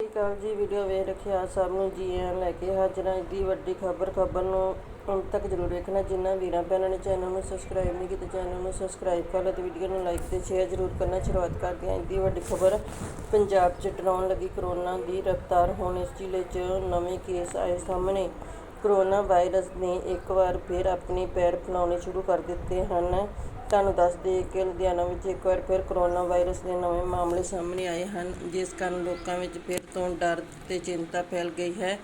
ਸਤਿ ਸ਼੍ਰੀ ਅਕਾਲ ਜੀ ਵੀਡੀਓ ਵੇਖ ਰੱਖਿਆ ਸਭ ਨੂੰ ਜੀ ਆਇਆਂ ਲੈ ਕੇ ਹਾਜ਼ਰ। ਹਾਂ ਦੀ ਵੱਡੀ ਖਬਰ ਖਬਰ ਨੂੰ ਹੁਣ ਤੱਕ ਜ਼ਰੂਰ ਵੇਖਣਾ। ਜਿਨ੍ਹਾਂ ਵੀਰਾਂ ਭੈਣਾਂ ਨੇ ਚੈਨਲ ਨੂੰ ਸਬਸਕ੍ਰਾਈਬ ਨਹੀਂ ਕੀਤਾ ਚੈਨਲ ਨੂੰ ਸਬਸਕ੍ਰਾਈਬ ਕਰ ਲਓ ਤੇ ਵੀਡੀਓ ਨੂੰ ਲਾਈਕ ਤੇ ਸ਼ੇਅਰ ਜ਼ਰੂਰ ਕਰਨਾ। ਸ਼ੁਰੂਆਤ ਕਰਦੇ ਹਾਂ ਦੀ ਵੱਡੀ ਖਬਰ। ਪੰਜਾਬ 'ਚ ਡਰਾਉਣ ਲੱਗੀ ਕਰੋਨਾ ਦੀ ਰਫ਼ਤਾਰ। ਹੁਣ ਇਸ ਜ਼ਿਲ੍ਹੇ 'ਚ ਨਵੇਂ ਕੇਸ ਆਏ ਸਾਹਮਣੇ। ਕਰੋਨਾ ਵਾਇਰਸ ਨੇ ਇੱਕ ਵਾਰ ਫਿਰ ਆਪਣੇ ਪੈਰ ਫੈਲਾਉਣੇ ਸ਼ੁਰੂ ਕਰ ਦਿੱਤੇ ਹਨ। ਤੁਹਾਨੂੰ ਦੱਸ ਦਈਏ ਕਿ ਲੁਧਿਆਣਾ ਵਿੱਚ ਇੱਕ ਵਾਰ ਫਿਰ ਕੋਰੋਨਾ ਵਾਇਰਸ ਦੇ ਨਵੇਂ ਮਾਮਲੇ ਸਾਹਮਣੇ ਆਏ ਹਨ, ਜਿਸ ਕਾਰਨ ਲੋਕਾਂ ਵਿੱਚ ਫਿਰ ਤੋਂ ਡਰ ਤੇ ਚਿੰਤਾ ਫੈਲ ਗਈ ਹੈ।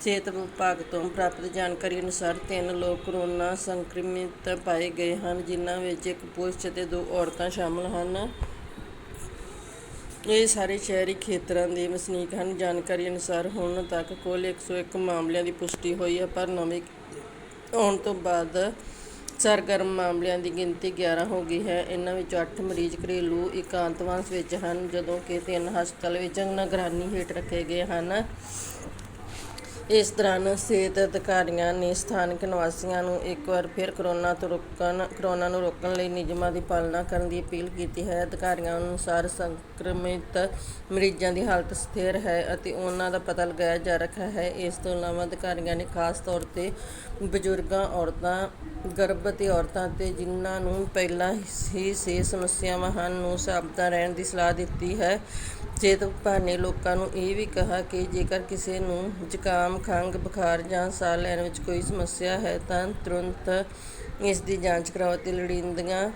ਸਿਹਤ ਵਿਭਾਗ ਤੋਂ ਪ੍ਰਾਪਤ ਜਾਣਕਾਰੀ ਅਨੁਸਾਰ ਤਿੰਨ ਲੋਕ ਕਰੋਨਾ ਸੰਕਰਮਿਤ ਪਾਏ ਗਏ ਹਨ, ਜਿਨ੍ਹਾਂ ਵਿੱਚ ਇੱਕ ਪੁਰਸ਼ ਅਤੇ ਦੋ ਔਰਤਾਂ ਸ਼ਾਮਲ ਹਨ। ਇਹ ਸਾਰੇ ਸ਼ਹਿਰੀ ਖੇਤਰਾਂ ਦੇ ਵਸਨੀਕ ਹਨ। ਜਾਣਕਾਰੀ ਅਨੁਸਾਰ ਹੁਣ ਤੱਕ ਕੁੱਲ 101 ਮਾਮਲਿਆਂ ਦੀ ਪੁਸ਼ਟੀ ਹੋਈ ਹੈ, ਪਰ ਨਵੇਂ ਆਉਣ ਤੋਂ ਬਾਅਦ ਸਰਗਰਮ ਮਾਮਲਿਆਂ ਦੀ ਗਿਣਤੀ 11 ਹੋ ਗਈ ਹੈ। ਇਹਨਾਂ ਵਿੱਚੋਂ 8 ਮਰੀਜ਼ ਘਰੇਲੂ ਇਕਾਂਤਵਾਸ ਵਿੱਚ ਹਨ, ਜਦੋਂ ਕਿ ਤਿੰਨ ਹਸਪਤਾਲ ਵਿੱਚ ਨਿਗਰਾਨੀ ਹੇਠ ਰੱਖੇ ਗਏ ਹਨ। ਇਸ ਦੌਰਾਨ ਸਿਹਤ ਅਧਿਕਾਰੀਆਂ ਨੇ ਸਥਾਨਕ ਨਿਵਾਸੀਆਂ ਨੂੰ ਇੱਕ ਵਾਰ ਫਿਰ ਕਰੋਨਾ ਤੋਂ ਰੋਕਣ, ਕਰੋਨਾ ਨੂੰ ਰੋਕਣ ਲਈ ਨਿਯਮਾਂ ਦੀ ਪਾਲਣਾ ਕਰਨ ਦੀ ਅਪੀਲ ਕੀਤੀ ਹੈ। ਅਧਿਕਾਰੀਆਂ ਅਨੁਸਾਰ ਸੰਕਰਮਿਤ ਮਰੀਜ਼ਾਂ ਦੀ ਹਾਲਤ ਸਥਿਰ ਹੈ ਅਤੇ ਉਹਨਾਂ ਦਾ ਪਤਾ ਲਗਾਇਆ ਜਾ ਰਿਹਾ ਹੈ। ਇਸ ਤੋਂ ਇਲਾਵਾ ਅਧਿਕਾਰੀਆਂ ਨੇ ਖਾਸ ਤੌਰ ਤੇ ਬਜ਼ੁਰਗਾਂ, ਔਰਤਾਂ ਗਰਭਵਤੀ ਔਰਤਾਂ ਤੇ ਜਿਨ੍ਹਾਂ ਨੂੰ ਪਹਿਲਾਂ ਹੀ ਸਿਹਤ ਸਮੱਸਿਆਵਾਂ ਹਨ ਨੂੰ ਸਾਵਧਾਨ ਰਹਿਣ ਦੀ ਸਲਾਹ ਦਿੱਤੀ ਹੈ। ਸਿਹਤ ਵਿਭਾਗ ਨੇ ਲੋਕਾਂ ਨੂੰ ਇਹ ਵੀ ਕਿਹਾ ਕਿ ਜੇਕਰ ਕਿਸੇ ਨੂੰ ਜ਼ੁਕਾਮ ਖੰਘ, ਬੁਖਾਰ ਜਾਂ ਸਾਹ ਲੈਣ ਵਿੱਚ ਕੋਈ ਸਮੱਸਿਆ ਹੈ ਤਾਂ ਤੁਰੰਤ ਇਸ ਦੀ ਜਾਂਚ ਕਰਾਓ ਤੇ ਲੋੜੀਂਦੀਆਂ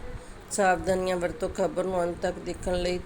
ਸਾਵਧਾਨੀਆਂ ਵਰਤੋ ਖਬਰ ਨੂੰ ਅੰਤ ਤੱਕ ਦੇਖਣ ਲਈ